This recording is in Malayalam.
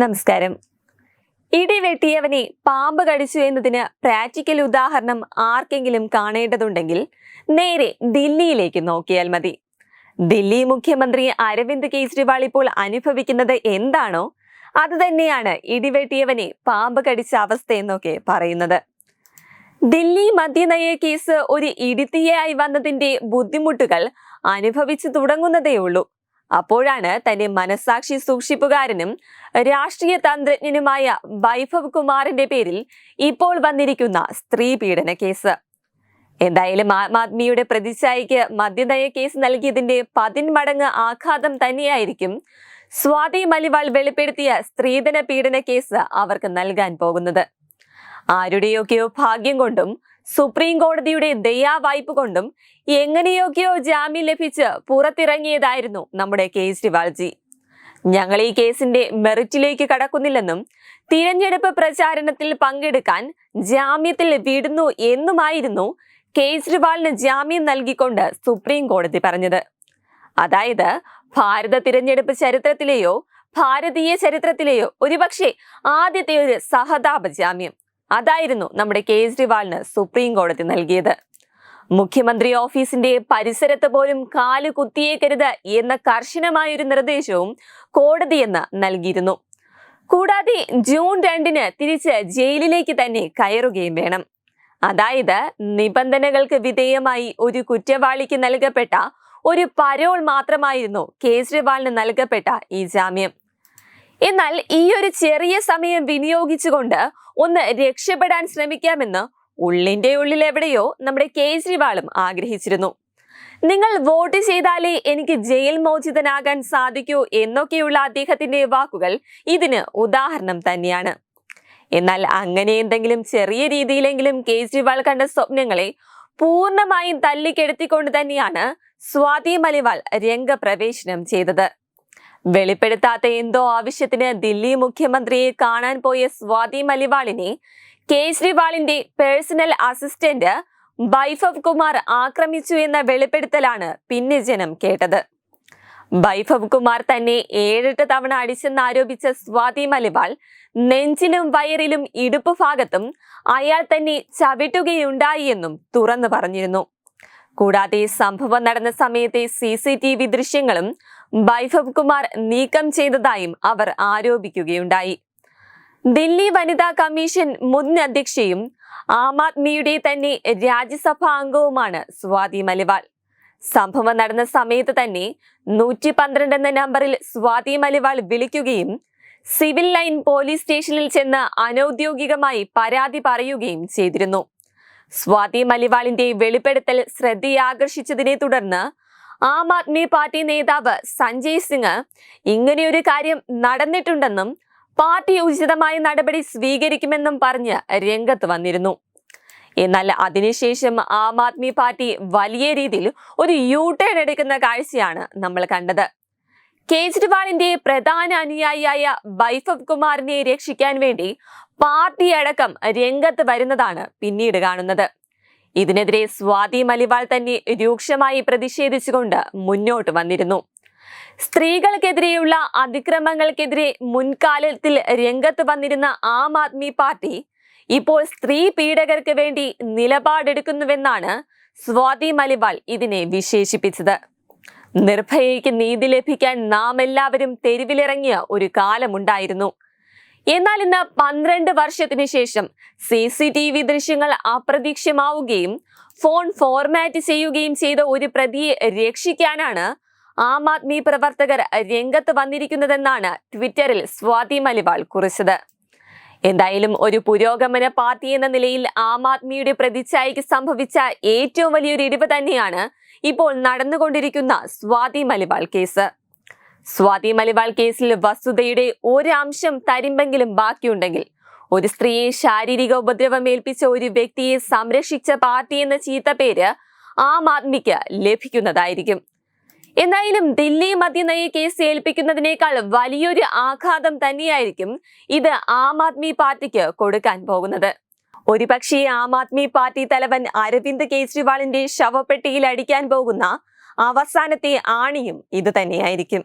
നമസ്കാരം. ഇടിവെട്ടിയവനെ പാമ്പ് കടിച്ചു എന്നതിന് പ്രാക്ടിക്കൽ ഉദാഹരണം ആർക്കെങ്കിലും കാണേണ്ടതുണ്ടെങ്കിൽ നേരെ ദില്ലിയിലേക്ക് നോക്കിയാൽ മതി. ദില്ലി മുഖ്യമന്ത്രി അരവിന്ദ് കെജ്രിവാൾ ഇപ്പോൾ അനുഭവിക്കുന്നത് എന്താണോ അത് തന്നെയാണ് ഇടിവെട്ടിയവനെ പാമ്പ് കടിച്ച അവസ്ഥ എന്നൊക്കെ പറയുന്നത്. ദില്ലി മദ്യനയ കേസ് ഒരു ഇടിത്തിയായി വന്നതിന്റെ ബുദ്ധിമുട്ടുകൾ അനുഭവിച്ചു തുടങ്ങുന്നതേയുള്ളൂ അപ്പോഴാണ് തന്റെ മനസാക്ഷി സൂക്ഷിപ്പുകാരനും രാഷ്ട്രീയ തന്ത്രജ്ഞനുമായ വൈഭവ് കുമാറിന്റെ പേരിൽ ഇപ്പോൾ വന്നിരിക്കുന്ന സ്ത്രീ പീഡന കേസ്. എന്തായാലും ആം ആദ്മിയുടെ പ്രതിച്ഛായയ്ക്ക് മദ്യനയ കേസ് നൽകിയതിന്റെ പതിന്മടങ്ങ് ആഘാതം തന്നെയായിരിക്കും സ്വാതി മലിവാൾ വെളിപ്പെടുത്തിയ സ്ത്രീധന പീഡന കേസ് അവർക്ക് നൽകാൻ പോകുന്നത്. ആരുടെയൊക്കെയോ ഭാഗ്യം കൊണ്ടും സുപ്രീം കോടതിയുടെ ദയാവായ്പ കൊണ്ടും എങ്ങനെയൊക്കെയോ ജാമ്യം ലഭിച്ച് പുറത്തിറങ്ങിയതായിരുന്നു നമ്മുടെ കേജ്രിവാൾജി ഞങ്ങൾ ഈ കേസിന്റെ മെറിറ്റിലേക്ക് കടക്കുന്നില്ലെന്നും തിരഞ്ഞെടുപ്പ് പ്രചാരണത്തിൽ പങ്കെടുക്കാൻ ജാമ്യത്തിൽ വിടുന്നു എന്നുമായിരുന്നു കേജ്രിവാളിന് ജാമ്യം നൽകിക്കൊണ്ട് സുപ്രീം കോടതി പറഞ്ഞത്. അതായത് ഭാരത തിരഞ്ഞെടുപ്പ് ചരിത്രത്തിലെയോ ഭാരതീയ ചരിത്രത്തിലെയോ ഒരുപക്ഷെ ആദ്യത്തെ ഒരു സഹതാപ ജാമ്യം. അതായിരുന്നു നമ്മുടെ കേജ്രിവാളിന് സുപ്രീം കോടതി നൽകിയത്. മുഖ്യമന്ത്രി ഓഫീസിന്റെ പരിസരത്ത് പോലും കാൽ കുത്തിയേക്കരുത് എന്ന കർശനമായൊരു നിർദ്ദേശവും കോടതിയെന്ന് നൽകിയിരുന്നു. കൂടാതെ ജൂൺ രണ്ടിന് തിരിച്ച് ജയിലിലേക്ക് തന്നെ കയറുകയും വേണം. അതായത് നിബന്ധനകൾക്ക് വിധേയമായി ഒരു കുറ്റവാളിക്ക് നൽകപ്പെട്ട ഒരു പരോൾ മാത്രമായിരുന്നു കേജ്രിവാളിന് നൽകപ്പെട്ട ഈ ജാമ്യം. എന്നാൽ ഈ ഒരു ചെറിയ സമയം വിനിയോഗിച്ചുകൊണ്ട് ഒന്ന് രക്ഷപ്പെടാൻ ശ്രമിക്കാമെന്ന് ഉള്ളിന്റെ ഉള്ളിൽ എവിടെയോ നമ്മുടെ കേജ്രിവാളും ആഗ്രഹിച്ചിരുന്നു. നിങ്ങൾ വോട്ട് ചെയ്താലേ എനിക്ക് ജയിൽ മോചിതനാകാൻ സാധിക്കൂ എന്നൊക്കെയുള്ള അദ്ദേഹത്തിന്റെ വാക്കുകൾ ഇതിന് ഉദാഹരണം തന്നെയാണ്. എന്നാൽ അങ്ങനെ എന്തെങ്കിലും ചെറിയ രീതിയിലെങ്കിലും കേജ്രിവാൾ കണ്ട സ്വപ്നങ്ങളെ പൂർണമായും തല്ലിക്കെടുത്തിക്കൊണ്ട് തന്നെയാണ് സ്വാതി മലിവാൾ രംഗപ്രവേശനം ചെയ്തത്. വെളിപ്പെടുത്താത്ത എന്തോ ആവശ്യത്തിന് ദില്ലി മുഖ്യമന്ത്രിയെ കാണാൻ പോയ സ്വാതി മലിവാളിനെ കേജ്രിവാളിന്റെ പേഴ്സണൽ അസിസ്റ്റന്റ് ബൈഫവ് കുമാർ ആക്രമിച്ചു എന്ന വെളിപ്പെടുത്തലാണ് പിന്നെ ജനം കേട്ടത്. ബൈഫവ് കുമാർ തന്നെ ഏഴെട്ട് തവണ അടിച്ചെന്നാരോപിച്ച സ്വാതി മലിവാൾ നെഞ്ചിലും വയറിലും ഇടുപ്പ് ഭാഗത്തും അയാൾ തന്നെ ചവിട്ടുകയുണ്ടായി എന്നും തുറന്നു പറഞ്ഞിരുന്നു. കൂടാതെ സംഭവം നടന്ന സമയത്തെ സി സി ടി വി ദൃശ്യങ്ങളും ബൈഫവ് കുമാർ നീക്കം ചെയ്തതായും അവർ ആരോപിക്കുകയുണ്ടായി. ദില്ലി വനിതാ കമ്മീഷൻ മുൻ അധ്യക്ഷയും ആം ആദ്മിയുടെ തന്നെ രാജ്യസഭാ അംഗവുമാണ് സ്വാതി മലിവാൾ. സംഭവം നടന്ന സമയത്ത് തന്നെ നൂറ്റി പന്ത്രണ്ട് എന്ന നമ്പറിൽ സ്വാതി മലിവാൾ വിളിക്കുകയും സിവിൽ ലൈൻ പോലീസ് സ്റ്റേഷനിൽ ചെന്ന് അനൌദ്യോഗികമായി പരാതി പറയുകയും ചെയ്തിരുന്നു. സ്വാതി മലിവാളിന്റെ വെളിപ്പെടുത്തൽ ശ്രദ്ധയാകർഷിച്ചതിനെ തുടർന്ന് ആം ആദ്മി പാർട്ടി നേതാവ് സഞ്ജയ് സിംഗ് ഇങ്ങനെയൊരു കാര്യം നടന്നിട്ടുണ്ടെന്നും പാർട്ടി ഉചിതമായ നടപടി സ്വീകരിക്കുമെന്നും പറഞ്ഞ് രംഗത്ത് വന്നിരുന്നു. എന്നാൽ അതിനുശേഷം ആം ആദ്മി പാർട്ടി വലിയ രീതിയിൽ ഒരു യൂ ടേൺ എടുക്കുന്ന കാഴ്ചയാണ് നമ്മൾ കണ്ടത്. കേജ്രിവാളിന്റെ പ്രധാന അനുയായിയായ ബൈഫവ് കുമാറിനെ രക്ഷിക്കാൻ വേണ്ടി പാർട്ടി അടക്കം രംഗത്ത് വരുന്നതാണ് പിന്നീട് കാണുന്നത്. ഇതിനെതിരെ സ്വാതി മലിവാൾ തന്നെ രൂക്ഷമായി പ്രതിഷേധിച്ചുകൊണ്ട് മുന്നോട്ട് വന്നിരുന്നു. സ്ത്രീകൾക്കെതിരെയുള്ള അതിക്രമങ്ങൾക്കെതിരെ മുൻകാലത്തിൽ രംഗത്ത് വന്നിരുന്ന ആം ആദ്മി പാർട്ടി ഇപ്പോൾ സ്ത്രീ പീഡകർക്ക് വേണ്ടി നിലപാടെടുക്കുന്നുവെന്നാണ് സ്വാതി മലിവാൾ ഇതിനെ വിശേഷിപ്പിച്ചത്. നിർഭയയ്ക്ക് നീതി ലഭിക്കാൻ നാം എല്ലാവരും തെരുവിലിറങ്ങിയ ഒരു കാലമുണ്ടായിരുന്നു. എന്നാൽ ഇന്ന് പന്ത്രണ്ട് വർഷത്തിന് ശേഷം സി സി ടി വി ദൃശ്യങ്ങൾ അപ്രത്യക്ഷമാവുകയും ഫോൺ ഫോർമാറ്റ് ചെയ്യുകയും ചെയ്ത ഒരു പ്രതിയെ രക്ഷിക്കാനാണ് ആം ആദ്മി പ്രവർത്തകർ രംഗത്ത് വന്നിരിക്കുന്നതെന്നാണ് ട്വിറ്ററിൽ സ്വാതി മലിവാൾ കുറിച്ചത്. എന്തായാലും ഒരു പുരോഗമന പാർട്ടി എന്ന നിലയിൽ ആം ആദ്മിയുടെ പ്രതിച്ഛായയ്ക്ക് സംഭവിച്ച ഏറ്റവും വലിയൊരു ഇടിവ് തന്നെയാണ് ഇപ്പോൾ നടന്നുകൊണ്ടിരിക്കുന്ന സ്വാതി മലിവാൾ കേസ്. സ്വാതി മലിവാൾ കേസിൽ വസ്തുതയുടെ ഒരു അംശം തരിമ്പെങ്കിലും ബാക്കിയുണ്ടെങ്കിൽ ഒരു സ്ത്രീയെ ശാരീരിക ഉപദ്രവം ഏൽപ്പിച്ച ഒരു വ്യക്തിയെ സംരക്ഷിച്ച പാർട്ടി എന്ന ചീത്ത പേര് ആം ആദ്മിക്ക് ലഭിക്കുന്നതായിരിക്കും. എന്തായാലും ദില്ലി മദ്യനയ കേസ് ഏൽപ്പിക്കുന്നതിനേക്കാൾ വലിയൊരു ആഘാതം തന്നെയായിരിക്കും ഇത് ആം ആദ്മി പാർട്ടിക്ക് കൊടുക്കാൻ പോകുന്നത്. ഒരുപക്ഷേ ആം ആദ്മി പാർട്ടി തലവൻ അരവിന്ദ് കെജ്രിവാളിന്റെ ശവപ്പെട്ടിയിൽ അടിക്കാൻ പോകുന്ന അവസാനത്തെ ആണിയും ഇത് തന്നെയായിരിക്കും.